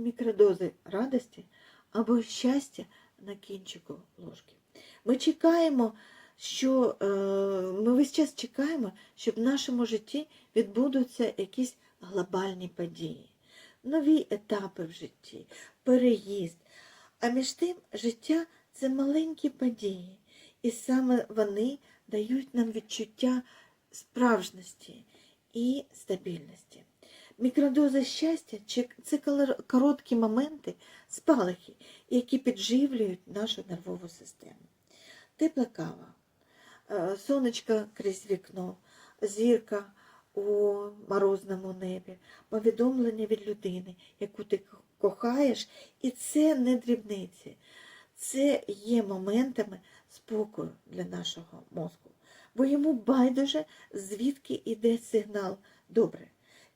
мікродози радості або щастя на кінчику ложки. Ми чекаємо, що е, ми весь час чекаємо, щоб в нашому житті відбудуться якісь глобальні події, нові етапи в житті, переїзд. А між тим життя це маленькі події, і саме вони дають нам відчуття справжності і стабільності. Мікродози щастя це короткі моменти, спалахи, які підживлюють нашу нервову систему. Тепла кава, е, сонечко крізь вікно, зірка у морозному небі, повідомлення від людини, яку ти кохаєш, і це не дрібниці. Це є моментами спокою для нашого мозку, бо йому байдуже, звідки йде сигнал добре.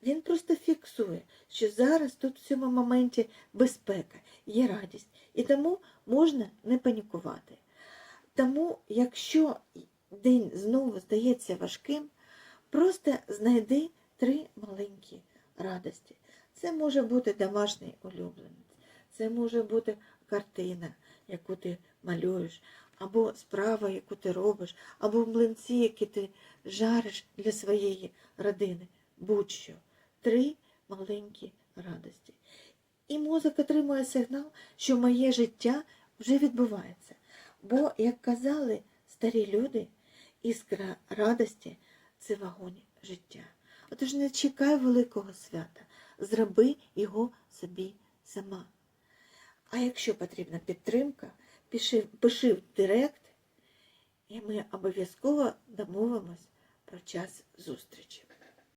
Він просто фіксує, що зараз тут в цьому моменті безпека, є радість, і тому можна не панікувати. Тому, якщо день знову здається важким, просто знайди три маленькі радості. Це може бути домашній улюбленець, це може бути картина, яку ти малюєш, або справа, яку ти робиш, або млинці, які ти жариш для своєї родини. Будь-що. Три маленькі радості. І мозок отримує сигнал, що моє життя вже відбувається. Бо, як казали старі люди, іскра радості це вогонь життя. Отож не чекай великого свята, зроби його собі сама. А якщо потрібна підтримка, пиши, пиши в директ, і ми обов'язково домовимось про час зустрічі.